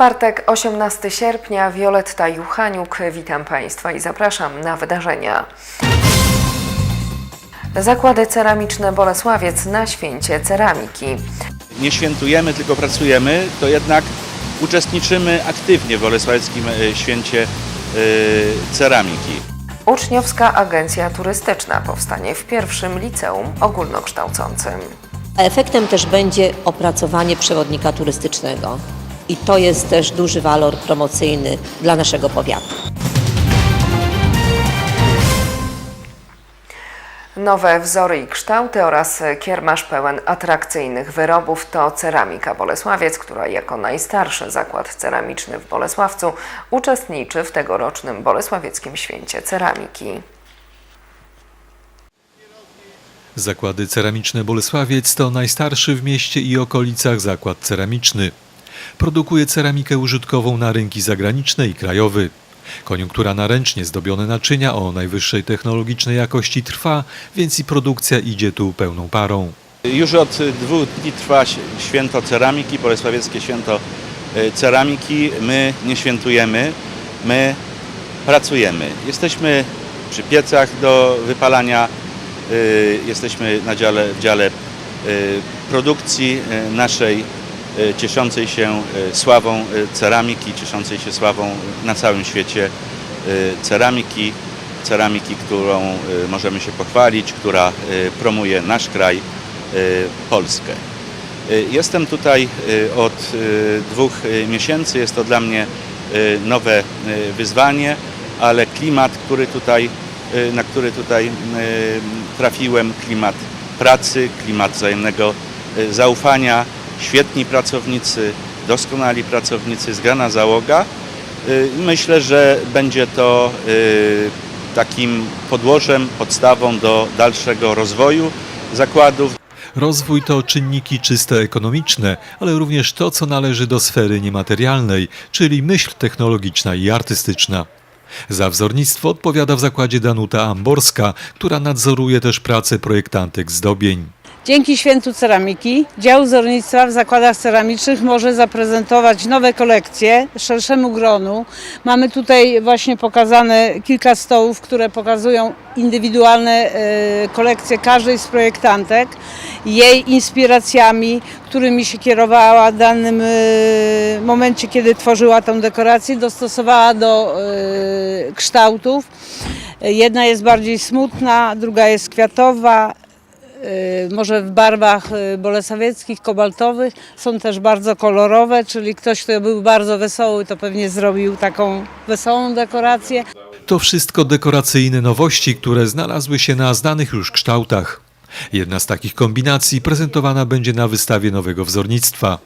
Czwartek, 18 sierpnia, Wioletta Juchaniuk. Witam Państwa i zapraszam na wydarzenia. Zakłady ceramiczne Bolesławiec na święcie ceramiki. nie świętujemy, tylko pracujemy, to jednak uczestniczymy aktywnie w Bolesławickim e, Święcie e, Ceramiki. Uczniowska Agencja Turystyczna powstanie w pierwszym liceum ogólnokształcącym. A efektem też będzie opracowanie przewodnika turystycznego. I to jest też duży walor promocyjny dla naszego powiatu. Nowe wzory i kształty oraz kiermasz pełen atrakcyjnych wyrobów to Ceramika Bolesławiec, która jako najstarszy zakład ceramiczny w Bolesławcu uczestniczy w tegorocznym Bolesławieckim Święcie Ceramiki. Zakłady ceramiczne Bolesławiec to najstarszy w mieście i okolicach zakład ceramiczny. Produkuje ceramikę użytkową na rynki zagraniczne i krajowy. Koniunktura na ręcznie zdobione naczynia o najwyższej technologicznej jakości trwa, więc i produkcja idzie tu pełną parą. Już od dwóch dni trwa święto ceramiki, Bolesławieckie Święto e, Ceramiki. My nie świętujemy, my pracujemy. Jesteśmy przy piecach do wypalania, e, jesteśmy na dziale, w dziale e, produkcji naszej cieszącej się e, sławą e, ceramiki, cieszącej się sławą na całym świecie e, ceramiki, ceramiki, którą e, możemy się pochwalić, która e, promuje nasz kraj, e, Polskę. E, Jestem tutaj e, od e, dwóch e, miesięcy, jest to dla mnie e, nowe e, wyzwanie, ale klimat, który tutaj, e, na który tutaj e, trafiłem, klimat pracy, klimat wzajemnego e, zaufania, świetni pracownicy, doskonali pracownicy, zgrana załoga. Y, Myślę, że będzie to y, takim podłożem, podstawą do dalszego rozwoju zakładów. Rozwój to czynniki czysto ekonomiczne, ale również to, co należy do sfery niematerialnej, czyli myśl technologiczna i artystyczna. Za wzornictwo odpowiada w zakładzie Danuta Amborska, która nadzoruje też pracę projektantek zdobień. Dzięki Świętu Ceramiki dział wzornictwa w zakładach ceramicznych może zaprezentować nowe kolekcje szerszemu gronu. Mamy tutaj właśnie pokazane kilka stołów, które pokazują indywidualne e, kolekcje każdej z projektantek, jej inspiracjami, którymi się kierowała w danym e, momencie, kiedy tworzyła tą dekorację, dostosowała do e, kształtów. Jedna jest bardziej smutna, druga jest kwiatowa, może w barwach y, bolesławieckich, kobaltowych. Są też bardzo kolorowe, czyli ktoś, kto był bardzo wesoły, to pewnie zrobił taką wesołą dekorację. To wszystko dekoracyjne nowości, które znalazły się na znanych już kształtach. Jedna z takich kombinacji prezentowana będzie na wystawie nowego wzornictwa.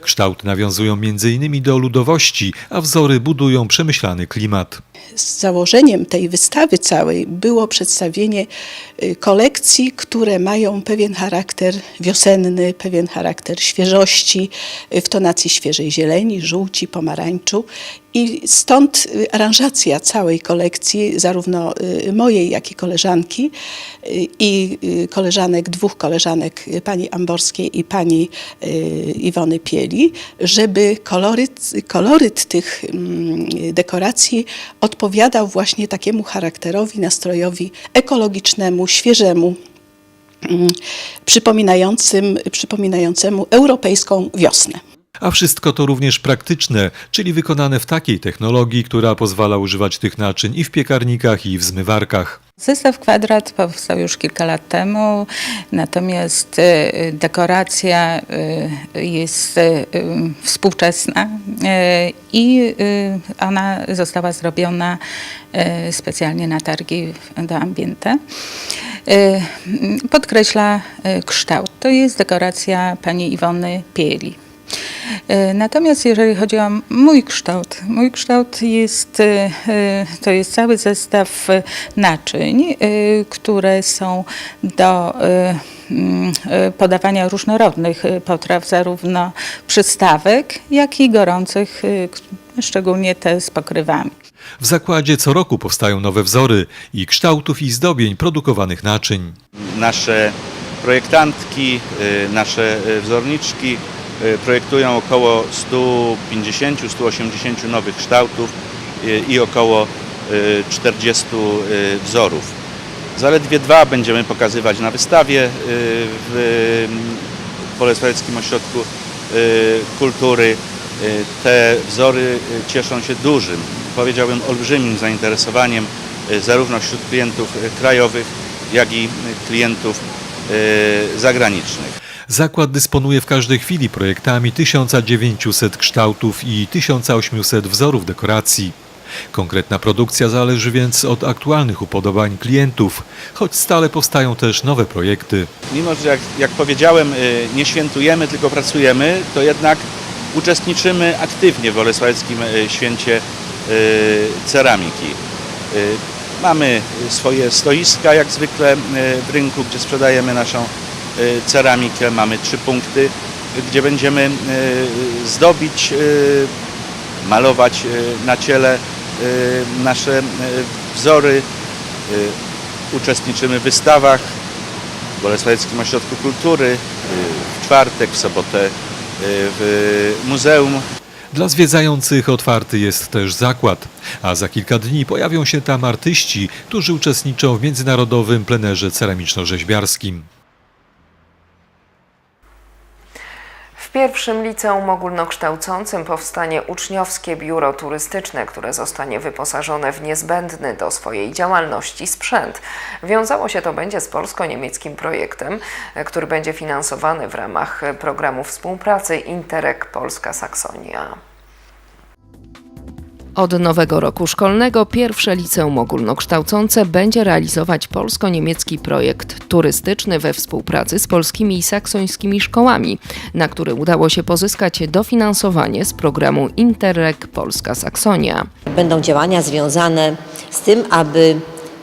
Kształty nawiązują m.in. do ludowości, a wzory budują przemyślany klimat. z założeniem tej wystawy całej było przedstawienie y, kolekcji, które mają pewien charakter wiosenny, pewien charakter świeżości, y, w tonacji świeżej zieleni, żółci, pomarańczu. I stąd y, aranżacja całej kolekcji, zarówno y, mojej, jak i koleżanki, y, i koleżanek, dwóch koleżanek, pani Amborskiej i pani Iwony Pieli, żeby koloryt, koloryt tych mm, dekoracji odpowiadał właśnie takiemu charakterowi, nastrojowi ekologicznemu, świeżemu, mm, przypominającym, przypominającemu europejską wiosnę. A wszystko to również praktyczne, czyli wykonane w takiej technologii, która pozwala używać tych naczyń i w piekarnikach, i w zmywarkach. Zestaw kwadrat powstał już kilka lat temu, natomiast y, dekoracja y, jest y, współczesna i ona została zrobiona specjalnie na targi do Ambiente. Podkreśla kształt. To jest dekoracja pani Iwony Pieli. E, Natomiast jeżeli chodzi o mój kształt, mój kształt jest, e, e, to jest cały zestaw naczyń, które są do mm, podawania różnorodnych potraw, zarówno przystawek, jak i gorących, szczególnie te z pokrywami. W zakładzie co roku powstają nowe wzory i kształtów i zdobień produkowanych naczyń. Nasze projektantki, nasze wzorniczki projektują około 150-180 nowych kształtów y, i około y, 40 y, wzorów. Zaledwie dwa będziemy pokazywać na wystawie y, w Bolesławickim Ośrodku y, Kultury. Y, Te wzory y, cieszą się dużym, powiedziałbym olbrzymim zainteresowaniem y, zarówno wśród klientów y, krajowych, jak i y, klientów y, zagranicznych. Zakład dysponuje w każdej chwili projektami 1900 kształtów i 1800 wzorów dekoracji. Konkretna produkcja zależy więc od aktualnych upodobań klientów, choć stale powstają też nowe projekty. Mimo, że jak, jak powiedziałem, y, nie świętujemy, tylko pracujemy, to jednak uczestniczymy aktywnie w Bolesławickim y, Święcie y, Ceramiki. Mamy swoje stoiska, jak zwykle w rynku, gdzie sprzedajemy naszą ceramikę. Mamy trzy punkty, gdzie będziemy y, zdobić, y, malować y, na ciele y, nasze y, wzory. Y, Uczestniczymy w wystawach, w Bolesławickim Ośrodku Kultury, y, w czwartek, w sobotę y, w muzeum. Dla zwiedzających otwarty jest też zakład, a za kilka dni pojawią się tam artyści, którzy uczestniczą w międzynarodowym plenerze ceramiczno-rzeźbiarskim. W pierwszym liceum ogólnokształcącym powstanie uczniowskie biuro turystyczne, które zostanie wyposażone w niezbędny do swojej działalności sprzęt. Wiązało się to będzie z polsko-niemieckim projektem, e, który będzie finansowany w ramach e, programu współpracy Interreg Polska-Saksonia. Od nowego roku szkolnego pierwsze liceum ogólnokształcące będzie realizować polsko-niemiecki projekt turystyczny we współpracy z polskimi i saksońskimi szkołami, na który udało się pozyskać dofinansowanie z programu Interreg Polska-Saksonia. Będą działania związane z tym, aby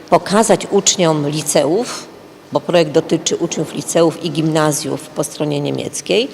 pokazać uczniom liceów, bo projekt dotyczy uczniów liceów i gimnazjów po stronie niemieckiej,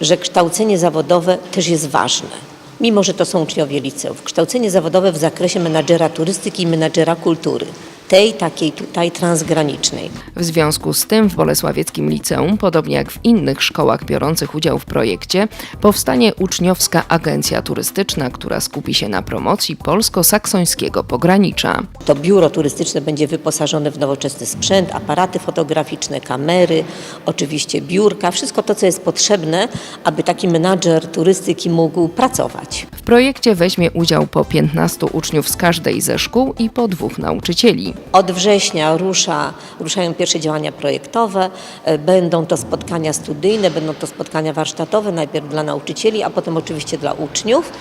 że kształcenie zawodowe też jest ważne. Mimo, że to są uczniowie liceów. Kształcenie zawodowe w zakresie menadżera turystyki i menadżera kultury. Tej takiej tutaj transgranicznej. W związku z tym w Bolesławieckim Liceum, podobnie jak w innych szkołach biorących udział w projekcie, powstanie uczniowska agencja turystyczna, która skupi się na promocji polsko-saksońskiego pogranicza. To biuro turystyczne będzie wyposażone w nowoczesny sprzęt, aparaty fotograficzne, kamery, oczywiście biurka, wszystko to, co jest potrzebne, aby taki menadżer turystyki mógł pracować. W projekcie weźmie udział po 15 uczniów z każdej ze szkół i po dwóch nauczycieli. Od września rusza, ruszają pierwsze działania projektowe, e, będą to spotkania studyjne, będą to spotkania warsztatowe, najpierw dla nauczycieli, a potem oczywiście dla uczniów,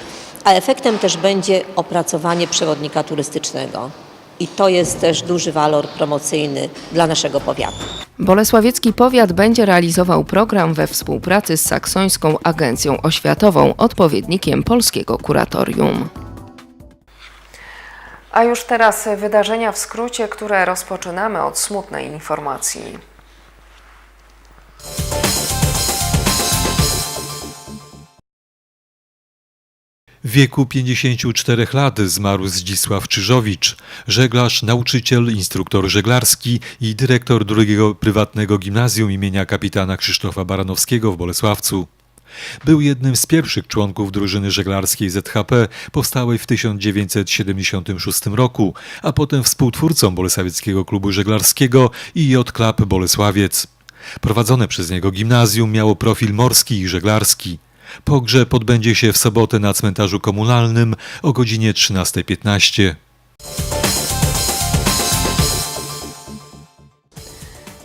a efektem też będzie opracowanie przewodnika turystycznego. I to jest też duży walor promocyjny dla naszego powiatu. Bolesławiecki Powiat będzie realizował program we współpracy z Saksońską Agencją Oświatową, odpowiednikiem polskiego kuratorium. A już teraz wydarzenia w skrócie, które rozpoczynamy od smutnej informacji. W wieku 54 lat zmarł Zdzisław Czyżowicz, żeglarz, nauczyciel, instruktor żeglarski i dyrektor drugiego prywatnego gimnazjum imienia kapitana Krzysztofa Baranowskiego w Bolesławcu. Był jednym z pierwszych członków drużyny żeglarskiej ZHP powstałej w 1976 roku, a potem współtwórcą Bolesławieckiego Klubu Żeglarskiego i J Klub Bolesławiec. Prowadzone przez niego gimnazjum miało profil morski i żeglarski. Pogrzeb odbędzie się w sobotę na cmentarzu komunalnym o godzinie 13.15.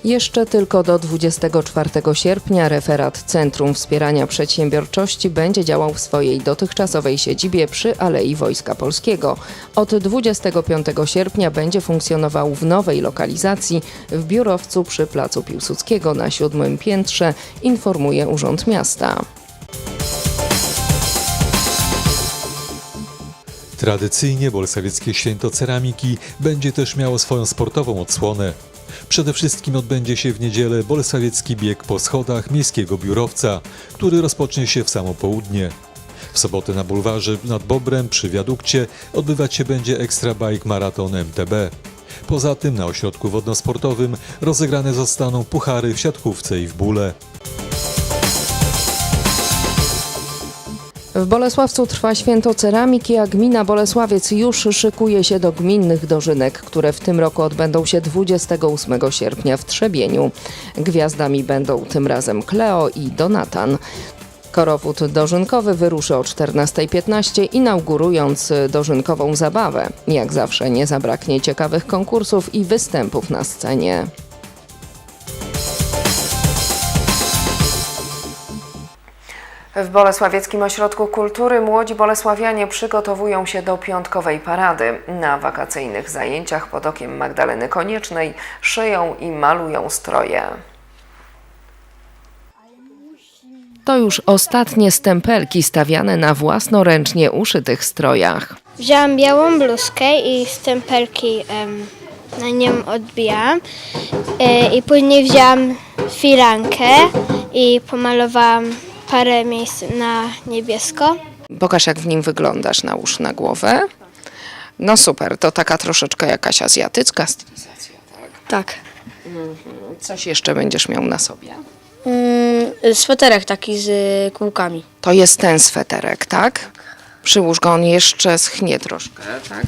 Jeszcze tylko do 24 sierpnia referat Centrum Wspierania Przedsiębiorczości będzie działał w swojej dotychczasowej siedzibie przy Alei Wojska Polskiego. Od 25 sierpnia będzie funkcjonował w nowej lokalizacji w biurowcu przy Placu Piłsudskiego na siódmym piętrze, informuje Urząd Miasta. Tradycyjnie Bolesławieckie Święto Ceramiki będzie też miało swoją sportową odsłonę. Przede wszystkim odbędzie się w niedzielę Bolesławiecki bieg po schodach miejskiego biurowca, który rozpocznie się w samo południe. W sobotę na bulwarze nad Bobrem przy wiadukcie odbywać się będzie Extra Bike Maraton MTB. Poza tym na ośrodku wodnosportowym rozegrane zostaną puchary w siatkówce i w bóle. W Bolesławcu trwa święto ceramiki, a gmina Bolesławiec już szykuje się do gminnych dożynek, które w tym roku odbędą się 28 sierpnia w Trzebieniu. Gwiazdami będą tym razem Kleo i Donatan. Korowód dożynkowy wyruszy o 14.15, inaugurując dożynkową zabawę. Jak zawsze nie zabraknie ciekawych konkursów i występów na scenie. W Bolesławieckim Ośrodku Kultury młodzi bolesławianie przygotowują się do piątkowej parady. Na wakacyjnych zajęciach pod okiem Magdaleny Koniecznej szyją i malują stroje. To już ostatnie stempelki stawiane na własnoręcznie uszytych strojach. Wzięłam białą bluzkę i stempelki em, na nią odbijałam. E, I później wzięłam firankę i pomalowałam parę miejsc na niebiesko. Pokaż, jak w nim wyglądasz, nałóż na głowę. No super, to taka troszeczkę jakaś azjatycka stylizacja. Tak. Coś jeszcze będziesz miał na sobie. Mm, sweterek taki z y, kółkami. To jest ten sweterek, tak? Przyłóż go, on jeszcze schnie troszkę, tak?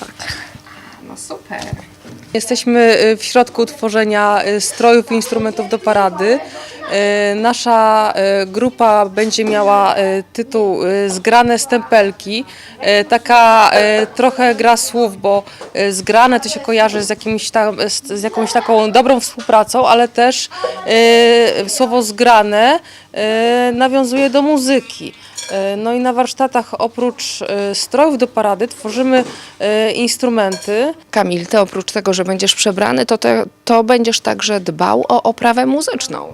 Tak. No super. Jesteśmy y, w środku tworzenia y, strojów i instrumentów do parady. Y, Nasza y, grupa będzie miała y, tytuł Zgrane stempelki. Taka trochę gra słów, bo zgrane to się kojarzy z, jakimś z, jakąś taką dobrą współpracą, ale też słowo zgrane nawiązuje do muzyki. No i na warsztatach oprócz strojów do parady tworzymy instrumenty. Kamil, ty oprócz tego, że będziesz przebrany, to, te, to będziesz także dbał o oprawę muzyczną.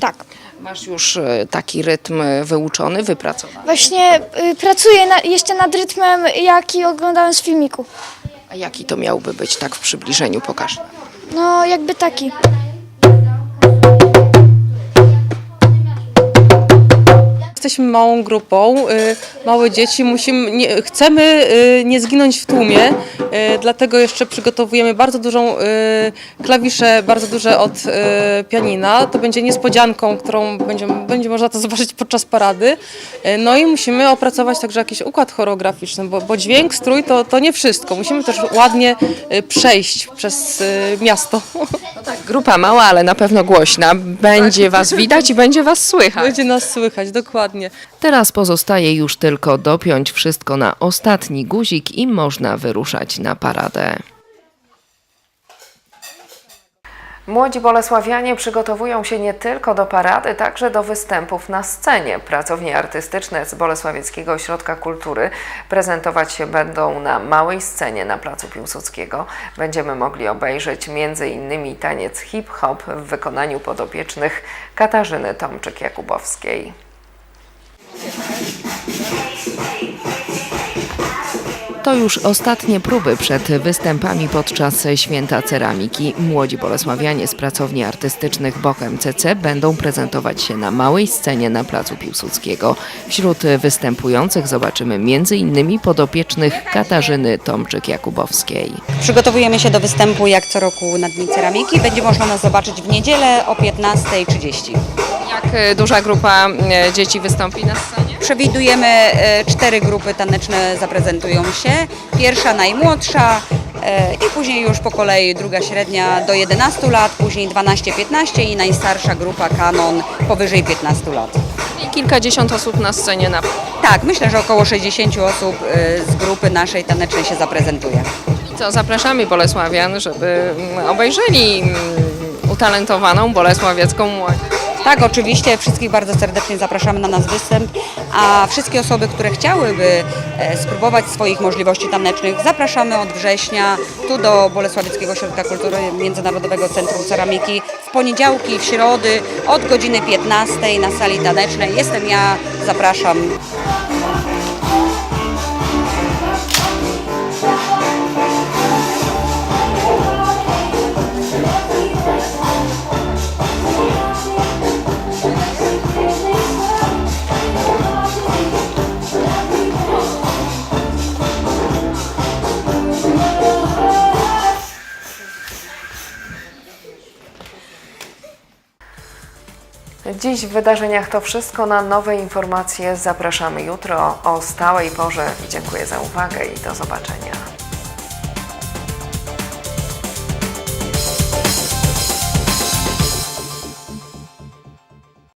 Tak. Masz już y, taki rytm y, wyuczony, wypracowany. Właśnie y, pracuję na, jeszcze nad rytmem, jaki oglądałem z filmiku. A jaki to miałby być tak w przybliżeniu? Pokaż. No, jakby taki. Jesteśmy małą grupą, y, małe dzieci, musimy, nie, chcemy y, nie zginąć w tłumie, y, dlatego jeszcze przygotowujemy bardzo dużą klawiszę, bardzo duże od pianina. To będzie niespodzianką, którą będzie, będzie można to zobaczyć podczas parady. No i musimy opracować także jakiś układ choreograficzny, bo, bo dźwięk, strój to, to nie wszystko. Musimy też ładnie przejść przez miasto. Grupa mała, ale na pewno głośna. Będzie was widać i będzie was słychać. Będzie nas słychać, dokładnie. Teraz pozostaje już tylko dopiąć wszystko na ostatni guzik i można wyruszać na paradę. Młodzi bolesławianie przygotowują się nie tylko do parady, także do występów na scenie. Pracownie artystyczne z Bolesławieckiego Ośrodka Kultury prezentować się będą na małej scenie na Placu Piłsudskiego. Będziemy mogli obejrzeć m.in. taniec hip-hop w wykonaniu podopiecznych Katarzyny Tomczyk-Jakubowskiej. To już ostatnie próby przed występami podczas Święta Ceramiki. Młodzi bolesławianie z pracowni artystycznych Bokem CC będą prezentować się na małej scenie na Placu Piłsudskiego. Wśród występujących zobaczymy m.in. podopiecznych Katarzyny Tomczyk-Jakubowskiej. Przygotowujemy się do występu jak co roku na Dni Ceramiki. Będzie można nas zobaczyć w niedzielę o 15.30. Jak duża grupa dzieci wystąpi na scenie? Przewidujemy e, cztery grupy taneczne zaprezentują się. Pierwsza najmłodsza e, i później już po kolei druga średnia do 11 lat, później 12-15 i najstarsza grupa kanon powyżej 15 lat. I kilkadziesiąt osób na scenie na Tak, myślę, że około 60 osób e, z grupy naszej tanecznej się zaprezentuje. Co, zapraszamy Bolesławian, żeby mm, obejrzeli mm, utalentowaną bolesławiecką młodzież. Tak, oczywiście. Wszystkich bardzo serdecznie zapraszamy na nasz występ, a wszystkie osoby, które chciałyby e, spróbować swoich możliwości tanecznych, zapraszamy od września tu do Bolesławieckiego Ośrodka Kultury Międzynarodowego Centrum Ceramiki w poniedziałki, w środy od godziny 15 na sali tanecznej. Jestem ja, zapraszam. Dziś w wydarzeniach to wszystko. Na nowe informacje zapraszamy jutro o stałej porze. Dziękuję za uwagę i do zobaczenia.